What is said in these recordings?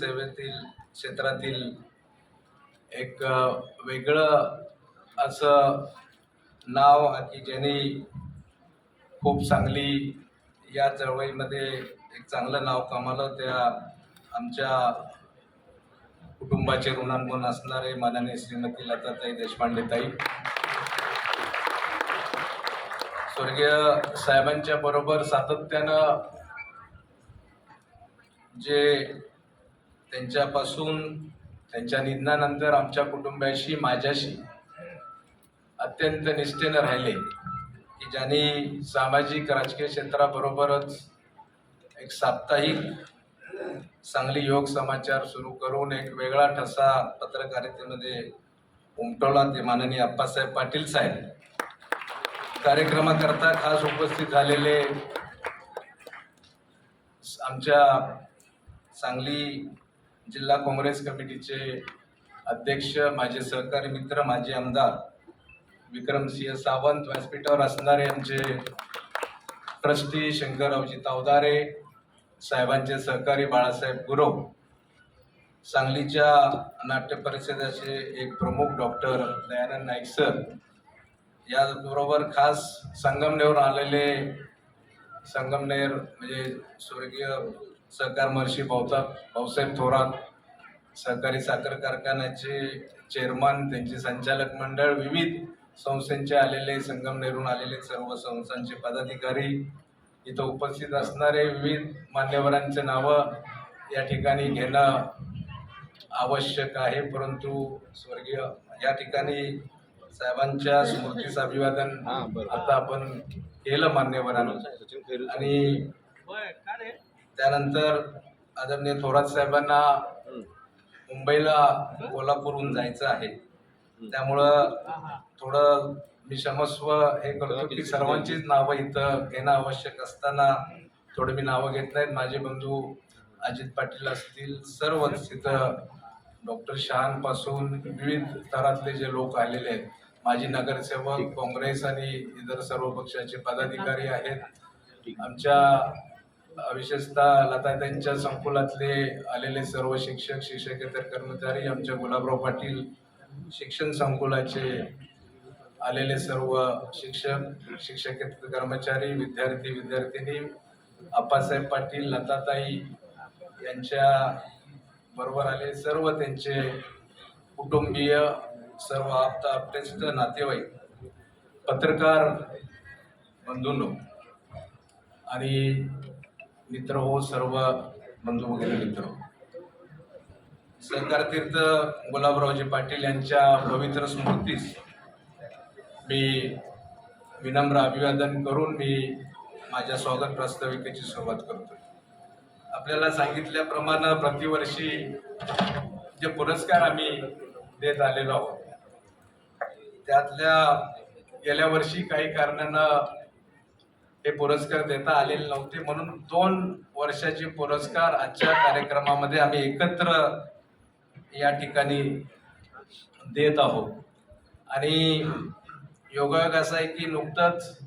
सेवेतील क्षेत्रातील एक वेगळं असं नाव की ज्यांनी खूप चांगली या चळवळीमध्ये एक चांगलं नाव कमावलं. त्या आमच्या कुटुंबाचे ऋणानुबंध असणारे माननीय श्रीमती लताताई देशपांडे ताई. स्वर्गीय साहेबांच्या बरोबर सातत्यानं जे त्यांच्यापासून त्यांच्या निधनानंतर आमच्या कुटुंबाशी माझ्याशी अत्यंत निष्ठेनं राहिले की ज्यांनी सामाजिक राजकीय क्षेत्राबरोबरच एक साप्ताहिक चांगली योग समाचार सुरू करून एक वेगळा ठसा पत्रकारितेमध्ये उमटवला ते माननीय अप्पासाहेब पाटील साहेब. कार्यक्रमाकरता खास उपस्थित झालेले आमच्या सांगली जिल्हा काँग्रेस कमिटीचे अध्यक्ष माझे सहकारी मित्र माजी आमदार विक्रमसिंह सावंत व्यासपीठावर असणारे आमचे ट्रस्टी शंकररावजी तावदारे साहेबांचे सहकारी बाळासाहेब गुरव सांगलीच्या नाट्य परिषदेचे एक प्रमुख डॉक्टर दयानंद नाईक सर याबरोबर खास संगमनेरवर आलेले संगमनेर म्हणजे स्वर्गीय सहकार महर्षी भाऊता भाऊसाहेब थोरात सहकारी साखर कारखान्याचे चेअरमन त्यांचे संचालक मंडळ विविध संस्थांचे आलेले संगमनेरहून आलेले सर्व संस्थांचे पदाधिकारी इथं उपस्थित असणारे विविध मान्यवरांचे नावं या ठिकाणी घेणं आवश्यक आहे. परंतु स्वर्गीय या ठिकाणी साहेबांच्या स्मृतीस अभिवादन आता आपण केलं मान्यवरांना. आणि त्यानंतर आदरणीय थोरात साहेबांना मुंबईला कोल्हापूरहून जायचं आहे. त्यामुळं थोडं मी क्षमस्व हे करतो की सर्वांचीच नावं इथं घेणं आवश्यक असताना थोडं मी नावं घेत नाहीत. माझे बंधू अजित पाटील असतील सर्वच इथं डॉक्टर शहांपासून विविध थरातले जे लोक आलेले आहेत. माजी नगरसेवक काँग्रेस आणि इतर सर्व पक्षाचे पदाधिकारी आहेत. आमच्या विशेषतः लताताईंच्या संकुलातले आलेले सर्व शिक्षक शिक्षकेतर कर्मचारी आमच्या गुलाबराव पाटील शिक्षण संकुलाचे आलेले सर्व शिक्षक शिक्षकेतर कर्मचारी विद्यार्थी विद्यार्थिनी अप्पासाहेब पाटील लताताई यांच्या बरोबर आले सर्व त्यांचे कुटुंबीय सर्व आप्त आप्तेष्ट नातेवाईक पत्रकार बंधूंनो. आणि मित्र हो सर्व बंधू वगैरे मित्र हो. सहकारतीर्थ गुलाबरावजी पाटील यांच्या पवित्र स्मृतीस मी विनम्र अभिवादन करून मी माझ्या स्वागत प्रास्ताविकेची सुरुवात करतो आपल्याला सांगितल्याप्रमाणे प्रतिवर्षी जे पुरस्कार आम्ही देत आलेलो आहोत त्यातल्या गेल्या वर्षी काही कारणानं हे पुरस्कार देता आलेले नव्हते. म्हणून दोन वर्षाचे पुरस्कार आजच्या कार्यक्रमामध्ये आम्ही एकत्र या ठिकाणी देत आहोत. आणि योगायोग असा आहे की नुकतंच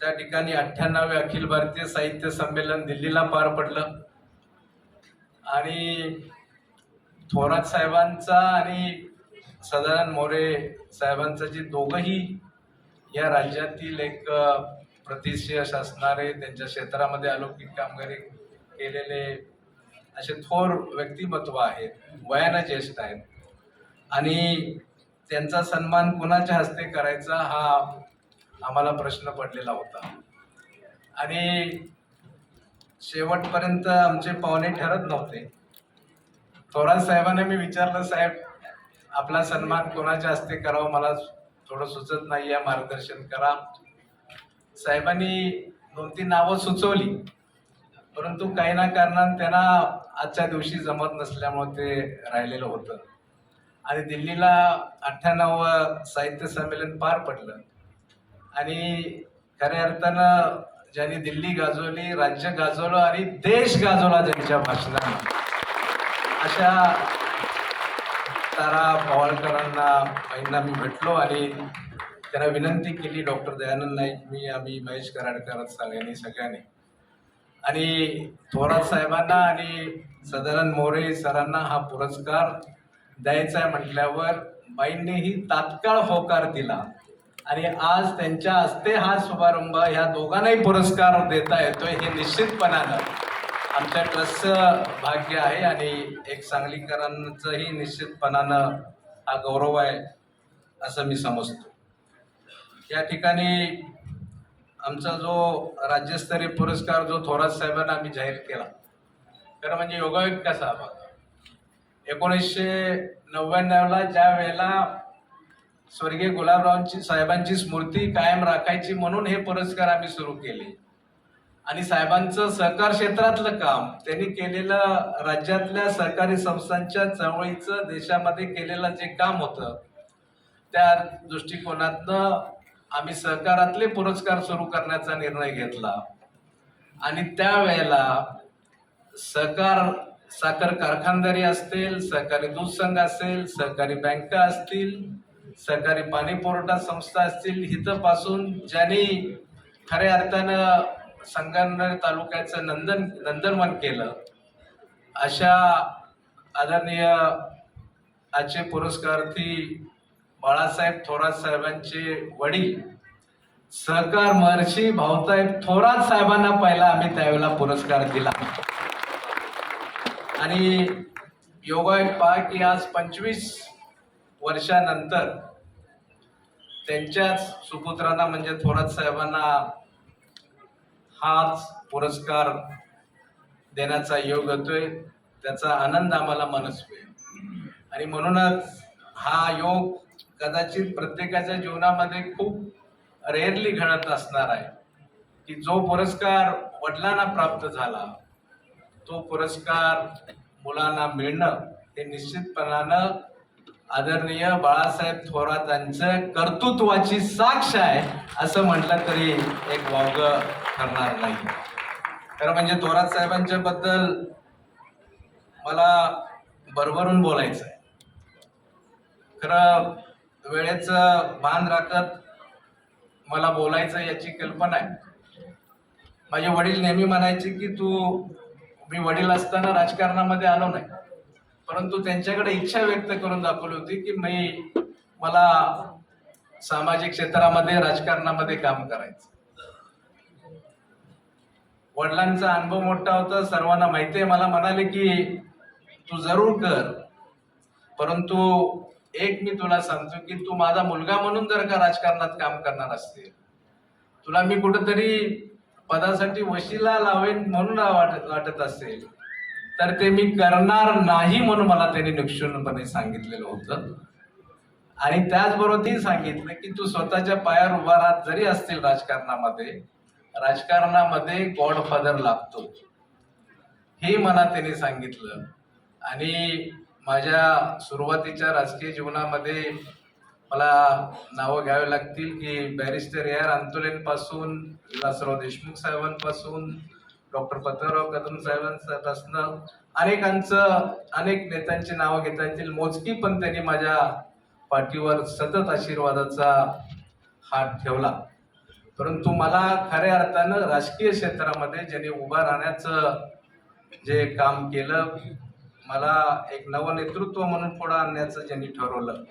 त्या ठिकाणी अठ्ठ्याण्णवे अखिल भारतीय साहित्य संमेलन दिल्लीला पार पडलं. आणि थोरात साहेबांचा आणि सदानंद मोरे साहेबांचा जे दोघंही या राज्यातील एक प्रतिष्ठ असणारे त्यांच्या क्षेत्रामध्ये अलौकिक कामगिरी केलेले असे थोर व्यक्तिमत्व आहेत वयानं ज्येष्ठ आहेत. आणि त्यांचा सन्मान कुणाच्या हस्ते करायचा हा आम्हाला प्रश्न पडलेला होता. आणि शेवटपर्यंत आमचे पाहुणे ठरत नव्हते. थोरात साहेबांना मी विचारलं साहेब आपला सन्मान कोणाच्या हस्ते करावा? मला थोडं सुचत नाही आहे मार्गदर्शन करा. साहेबांनी दोन तीन नावं सुचवली परंतु काही ना कारणानं त्यांना आजच्या दिवशी जमत नसल्यामुळे ते राहिलेलं होतं. आणि दिल्लीला अठ्ठ्याण्णव साहित्य संमेलन पार पडलं. आणि खऱ्या अर्थानं ज्यांनी दिल्ली गाजवली राज्य गाजवलं आणि देश गाजवला त्यांच्या भाषणानं. अशा तारा पवाळकरांना पहिल्यांदा मी भेटलो आणि त्यांना विनंती केली डॉक्टर दयानंद नाईक मी आम्ही महेश कराडकर सगळ्यांनी सगळ्यांनी. आणि थोरात साहेबांना आणि सदानंद मोरे सरांना हा पुरस्कार द्यायचा आहे म्हटल्यावर बाईंनीही तात्काळ होकार दिला. आणि आज त्यांच्या हस्ते हा शुभारंभ ह्या दोघांनाही पुरस्कार देता येतोय हे निश्चितपणानं. आमच्या ट्रस्टचं भाग्य आहे आणि एक सांगलीकरांचंही निश्चितपणानं हा गौरव आहे असं मी समजतो. या ठिकाणी आमचा जो राज्यस्तरीय पुरस्कार जो थोरात साहेबांना आम्ही जाहीर केला खरं म्हणजे योगायोग कसा एकोणीसशे नव्याण्णवला ज्या वेळेला स्वर्गीय गुलाबरावांची साहेबांची स्मृती कायम राखायची म्हणून हे पुरस्कार आम्ही सुरू केले आणि साहेबांचं सहकार क्षेत्रातलं काम त्यांनी केलेलं राज्यातल्या सहकारी संस्थांच्या चळवळीचं देशामध्ये केलेलं जे काम होतं त्या दृष्टिकोनातनं आम्ही सहकारातले पुरस्कार सुरू करण्याचा निर्णय घेतला. आणि त्यावेळेला सहकार साखर कारखानदारी असतील सहकारी दूध संघ असेल सहकारी बँका असतील सहकारी पाणी पुरवठा संस्था असतील इथपासून ज्यांनी खऱ्या अर्थानं संगमनेर तालुक्याचं नंदन नंदनवन केलं. अशा आदरणीय आजचे पुरस्कार्थी बाळासाहेब थोरात साहेबांचे वडील सहकार महर्षी भाऊसाहेब थोरात साहेबांना पहिला आम्ही त्यावेळेला पुरस्कार दिला. आणि योगायोग पहा की आज पंचवीस वर्षानंतर त्यांच्याच सुपुत्रांना म्हणजे थोरात साहेबांना हाच पुरस्कार देण्याचा योग होतोय त्याचा आनंद आम्हाला मनस्वी आहे. आणि म्हणूनच हा योग कदाचित प्रत्येकाच्या जीवनामध्ये खूप रेअरली घडत असणार आहे की जो पुरस्कार वडिलांना प्राप्त झाला तो पुरस्कार मुलांना मिळणं हे निश्चितपणानं आदरणीय बाळासाहेब थोरातांचं कर्तृत्वाची साक्ष आहे असं म्हटलं तरी एक वावगं ठरणार नाही. खरं म्हणजे थोरात साहेबांच्या बद्दल मला भरभरून बोलायचं आहे. खरं वेळेचं भान राखत मला बोलायचं याची कल्पना आहे. माझे वडील नेहमी म्हणायचे की तू मी वडील असताना राजकारणामध्ये आलो नाही. परंतु त्यांच्याकडे इच्छा व्यक्त करून दाखवली होती की मी मला सामाजिक क्षेत्रामध्ये राजकारणामध्ये काम करायचं. वडिलांचा अनुभव मोठा होता. सर्वांना माहिती आहे. मला म्हणाले की तू जरूर कर. परंतु एक मी तुला सांगतो की तू माझा मुलगा म्हणून जर का राजकारणात काम करणार असतील तुला मी कुठंतरी पदासाठी वशिला लावेन म्हणून वाटत वाटत असेल तर ते मी करणार नाही म्हणून मला त्यांनी निक्षूनपणे सांगितलेलं होतं. आणि त्याचबरोबर सांगितलं की तू स्वतःच्या पायावर उभा राहत जरी असतील राजकारणामध्ये राजकारणामध्ये गॉडफादर लागतो. हे मला त्यांनी सांगितलं. आणि माझ्या सुरुवातीच्या राजकीय जीवनामध्ये मला नावं घ्यावी लागतील की बॅरिस्टर ए आर अंतुलेंपासून विलासराव देशमुख साहेबांपासून डॉक्टर पत्रराव कदम साहेबांपासून अनेकांचं अनेक नेत्यांची नावं घेता येतील मोजकी पण त्यांनी माझ्या पाठीवर सतत आशीर्वादाचा हात ठेवला. परंतु मला खऱ्या अर्थानं राजकीय क्षेत्रामध्ये ज्यांनी उभा राहण्याचं जे काम केलं मला एक नवं नेतृत्व म्हणून पुढं आणण्याचं ज्यांनी ठरवलं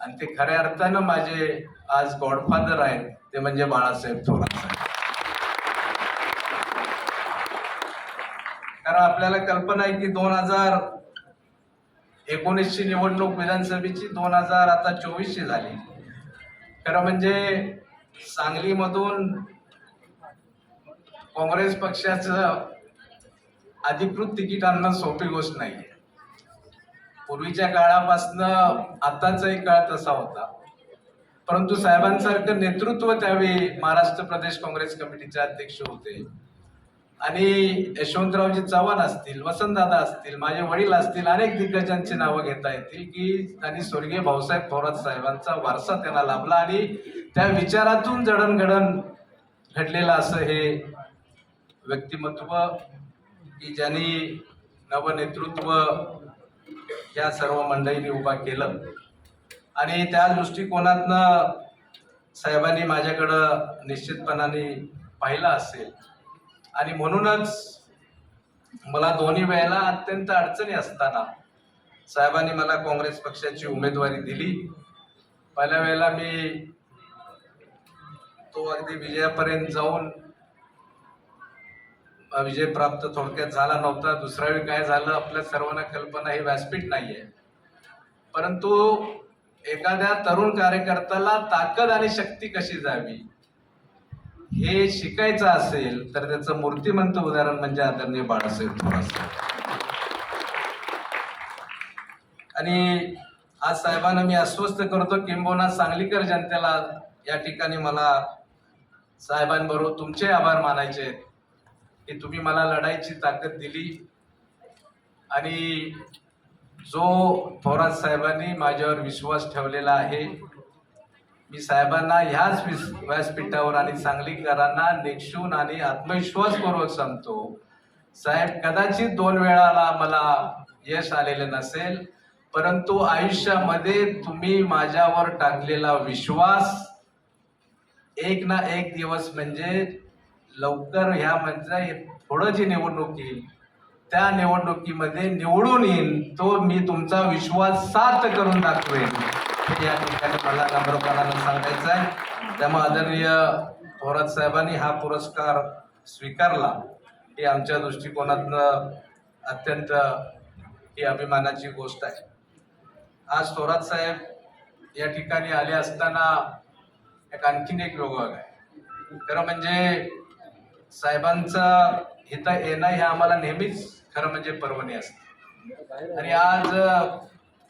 आणि ते खऱ्या अर्थानं माझे आज गॉडफादर आहेत ते म्हणजे बाळासाहेब थोरात कारण आपल्याला कल्पना आहे की दोन हजार एकोणीसची निवडणूक विधानसभेची दोन हजार आता चोवीसची झाली. खरं म्हणजे सांगलीमधून काँग्रेस पक्षाचं अधिकृत तिकीट आणणं सोपी गोष्ट नाही पूर्वीच्या काळापासनं आताचाही काळ तसा होता. परंतु साहेबांसारखं नेतृत्व त्यावेळी महाराष्ट्र प्रदेश काँग्रेस कमिटीचे अध्यक्ष होते. आणि यशवंतरावजी चव्हाण असतील वसंतदादा असतील माझे वडील असतील अनेक दिग्गजांची नावं घेता येतील की त्यांनी स्वर्गीय भाऊसाहेब थोरात साहेबांचा वारसा त्यांना लाभला आणि त्या विचारातून जडणघडण घडलेलं असं हे व्यक्तिमत्व की ज्यांनी नवनेतृत्व या सर्व मंडळींनी उभा केलं. आणि त्या दृष्टिकोनातनं साहेबांनी माझ्याकडं निश्चितपणाने पाहिलं असेल. आणि म्हणूनच मला दोन्ही वेळेला अत्यंत अडचणी असताना साहेबांनी मला काँग्रेस पक्षाची उमेदवारी दिली. पहिल्या वेळेला मी तो अगदी विजयापर्यंत जाऊन विजय प्राप्त थोडक्यात झाला नव्हता. दुसऱ्या वेळी काय झालं आपल्या सर्वांना कल्पना ही व्यासपीठ नाहीये. परंतु एखाद्या तरुण कार्यकर्त्याला ताकद आणि शक्ती कशी जावी हे शिकायचं असेल तर त्याचं मूर्तिमंत उदाहरण म्हणजे आदरणीय बाळासाहेब थोरात. आणि आज साहेबांना मी अस्वस्थ करतो किंबहुना सांगलीकर जनतेला या ठिकाणी मला साहेबांबरोबर तुमचे आभार मानायचे आहेत की तुम्ही मला लढाईची ताकद दिली. आणि जो थोरात साहेबांनी माझ्यावर विश्वास ठेवलेला आहे मी साहेबांना ह्याच विस व्यासपीठावर आणि सांगलीकरांना निक्षून आणि आत्मविश्वासपूर्वक सांगतो. साहेब कदाचित दोन वेळाला मला यश आलेलं नसेल परंतु आयुष्यामध्ये तुम्ही माझ्यावर टाकलेला विश्वास एक ना एक दिवस म्हणजे लवकर ह्या म्हणजे थोडं जी निवडणूक येईल त्या निवडणुकीमध्ये निवडून येईन तो मी तुमचा विश्वास सार्थ करून दाखवेन. या ठिकाणी मला नम्रपणानं सांगायचं आहे. त्यामुळे आदरणीय थोरात साहेबांनी हा पुरस्कार स्वीकारला. ही आमच्या दृष्टिकोनातनं अत्यंत ही अभिमानाची गोष्ट आहे. आज थोरात साहेब या ठिकाणी आले असताना एक आणखीन एक विभाग आहे. खरं म्हणजे साहेबांचं इथं येणं हे आम्हाला नेहमीच खरं म्हणजे पर्वणी असते. आणि आज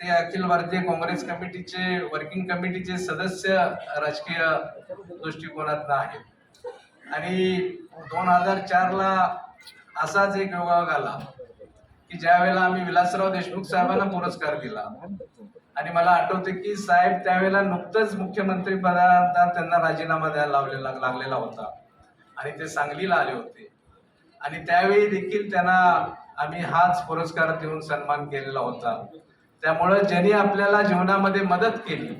ते अखिल भारतीय काँग्रेस कमिटीचे वर्किंग कमिटीचे सदस्य राजकीय दृष्टिकोनातनं आहेत. आणि दोन हजार चारला असाच एक योगायोग आला की ज्या वेळेला आम्ही विलासराव देशमुख साहेबांना पुरस्कार दिला आणि मला आठवते की साहेब त्यावेळेला नुकतंच मुख्यमंत्री पदाचा त्यांना राजीनामा द्यायला लावलेला लागलेला होता. आणि ते सांगलीला आले होते. आणि त्यावेळी देखील त्यांना आम्ही हाच पुरस्कार देऊन सन्मान केलेला होता. त्यामुळं ज्यांनी आपल्याला जीवनामध्ये मदत केली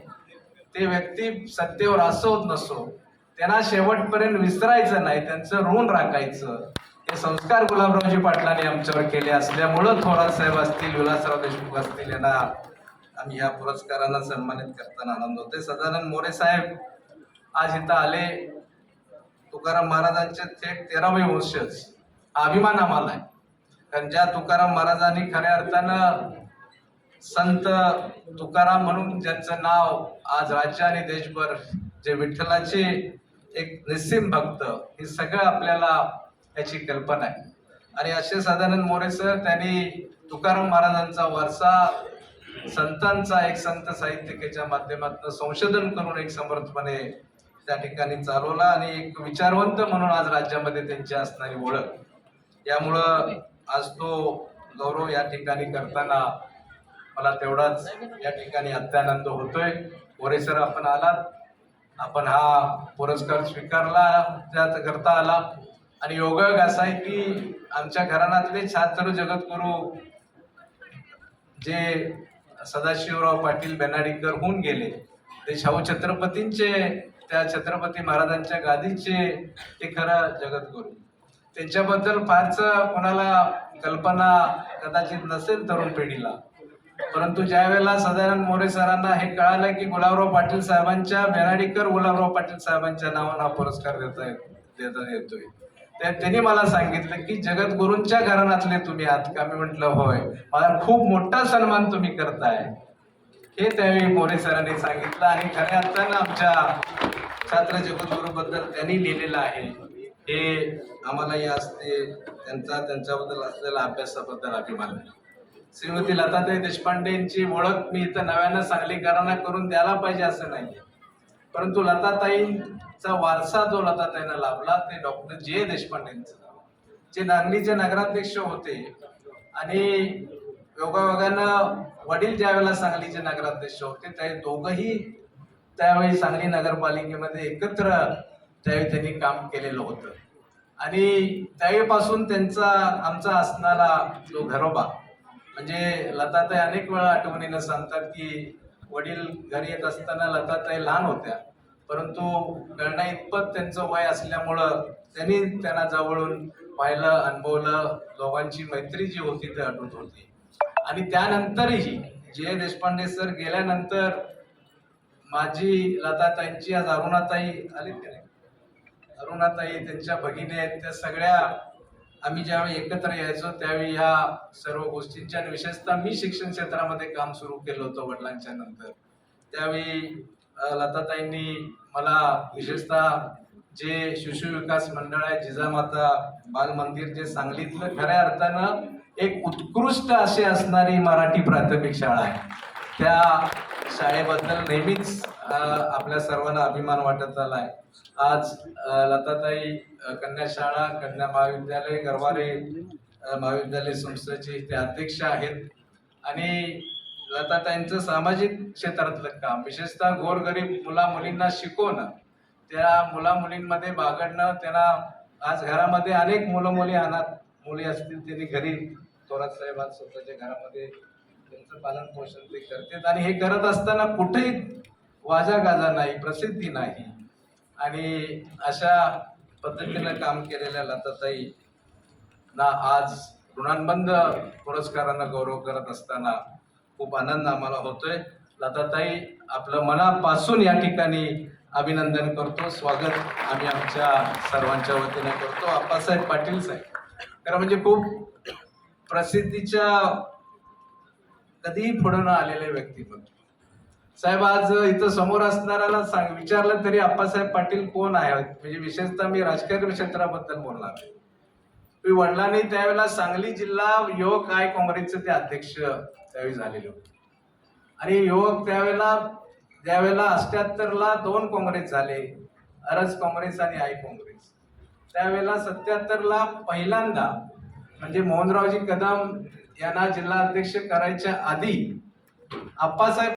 ते व्यक्ती सत्तेवर असो नसो त्यांना शेवटपर्यंत विसरायचं नाही त्यांचं ऋण राखायचं. हे संस्कार गुलाबरावजी पाटलांनी आमच्यावर केले असल्यामुळं थोरात साहेब असतील विलासराव देशमुख असतील यांना आणि या पुरस्कारांना सन्मानित करताना आनंद होते सदानंद मोरे साहेब आज इथं आले. तुकाराम महाराजांचे थेट तेरावे वंशज अभिमान आम्हाला आहे. कारण ज्या तुकाराम महाराजांनी खऱ्या अर्थानं संत तुकाराम म्हणून ज्यांचं नाव आज राज्य आणि देशभर जे विठ्ठलाचे एक निस्सिम भक्त हे सगळं आपल्याला याची कल्पना आहे. आणि असे सदानंद मोरे सर त्यांनी तुकाराम महाराजांचा वारसा संतांचा एक संत साहित्यिकेच्या माध्यमातून संशोधन करून एक समर्थपणे त्या ठिकाणी चालवला आणि एक विचारवंत म्हणून आज राज्यामध्ये त्यांची असणारी ओळख. यामुळं आज तो गौरव या ठिकाणी करताना मला तेवढाच या ठिकाणी अत्यानंद होतोय. मोरे सर आपण आलात. आपण हा पुरस्कार स्वीकारला त्यात करता आला. आणि योगायोग असा आहे की आमच्या घराण्यातले छात्र जगद्गुरू जे सदाशिवराव पाटील बेनाडीकर होऊन गेले. ते शाहू छत्रपतींचे त्या छत्रपती महाराजांच्या गादीचे ते खरं जगद्गुरू. त्यांच्याबद्दल फारच कोणाला कल्पना कदाचित नसेल तरुण पिढीला. परंतु ज्या वेळेला सदानंद मोरे सरांना हे कळालं की गुलाबराव पाटील साहेबांच्या बेनाडीकर गुलाबराव पाटील साहेबांच्या नावानं हा पुरस्कार देता देता येतोय. त्यांनी मला सांगितलं की जगद्गुरूंच्या घराण्यातले तुम्ही आहात का? मी म्हटलं होय. मला खूप मोठा सन्मान तुम्ही करताय. हे त्यावेळी मोरे सरांनी सांगितलं आणि खऱ्या अर्थानं आमच्या छात्र जगद्गुरू बद्दल त्यांनी लिहिलेलं आहे. हे आम्हालाही असते त्यांचा त्यांच्याबद्दल असलेला अभ्यासाबद्दल अभिमान आहे. श्रीमती लताताई देशपांडेंची ओळख मी इथं नव्यानं घराणा करून द्यायला पाहिजे असं नाही परंतु लताताई चा वारसा जो लताताईंना लाभला ते डॉक्टर जे देशपांडेंचं जे नागलीचे नगराध्यक्ष होते आणि योगायोगानं वडील ज्यावेळेला सांगलीचे नगराध्यक्ष होते ते दोघंही त्यावेळी सांगली नगरपालिकेमध्ये एकत्र त्यावेळी त्यांनी काम केलेलं होतं. आणि त्यावेळीपासून त्यांचा आमचा असणारा जो घरोबा म्हणजे लताताई अनेक वेळा आठवणीनं सांगतात की वडील घरी येत असताना लताताई लहान होत्या. परंतु गणना इतपत त्यांचं वय असल्यामुळं त्यांनी त्यांना जवळून पाहिलं अनुभवलं दोघांची मैत्री जी होती ती अटूट होती. आणि त्यानंतरही जे देशपांडे सर गेल्यानंतर माझी लताताईंची आज अरुणाताई आली की नाही? अरुणाताई त्यांच्या भगिनी आहेत त्या सगळ्या आम्ही ज्यावेळी एकत्र यायचो त्यावेळी ह्या सर्व गोष्टींच्या आणि विशेषतः मी शिक्षण क्षेत्रामध्ये काम सुरू केलं होतं वडिलांच्या नंतर. त्यावेळी लताताईंनी मला विशेषतः जे शिशु विकास मंडळ आहे जिजामाता बाल मंदिर जे सांगलीतलं खऱ्या अर्थानं एक उत्कृष्ट अशी असणारी मराठी प्राथमिक शाळा आहे. त्या शाळेबद्दल नेहमीच आपल्या सर्वांना अभिमान वाटत आला आहे. आज लताताई कन्या शाळा कन्या महाविद्यालय गरवारे महाविद्यालय संस्थेचे ते अध्यक्ष आहेत. आणि लताताईंचं सामाजिक क्षेत्रातलं काम विशेषतः गोरगरीब मुला मुलींना शिकवणं त्या मुला मुलींमध्ये बागडणं त्यांना आज घरामध्ये अनेक मुलं मुली अनाथ मुली असतील त्यांनी घरी थोरात साहेब आज स्वतःच्या घरामध्ये त्यांचं पालन पोषण ते करतात. आणि हे करत असताना कुठेही वाजा गाजा नाही प्रसिद्धी नाही. आणि अशा पद्धतीनं काम केलेल्या लताताई ना आज ऋणांबंद पुरस्कारांना गौरव करत असताना खूप आनंद आम्हाला होतोय. लताताई आपलं मनापासून या ठिकाणी अभिनंदन करतो. स्वागत आम्ही आमच्या सर्वांच्या वतीने करतो. आप्पासाहेब पाटील साहेब. खरं म्हणजे खूप प्रसिद्धीच्या कधीही पुढे न आलेले व्यक्तिमत्व साहेब आज इथं समोर असणाऱ्याला सांग विचारलं तरी आप्पासाहेब पाटील कोण आहे म्हणजे विशेषतः मी राजकीय क्षेत्राबद्दल बोलणार आहे. मी वडिलांनी त्यावेळेला सांगली जिल्हा युवक आय काँग्रेसचे ते अध्यक्ष त्यावेळी झालेले होते. आणि युवक त्यावेळेला ज्यावेळेला अष्ट्याहत्तरला दोन काँग्रेस झाले. अरज काँग्रेस आणि आई काँग्रेस. त्यावेळेला सत्याहत्तरला पहिल्यांदा म्हणजे मोहनरावजी कदम यांना जिल्हा अध्यक्ष करायच्या आधी आप्पासाहेब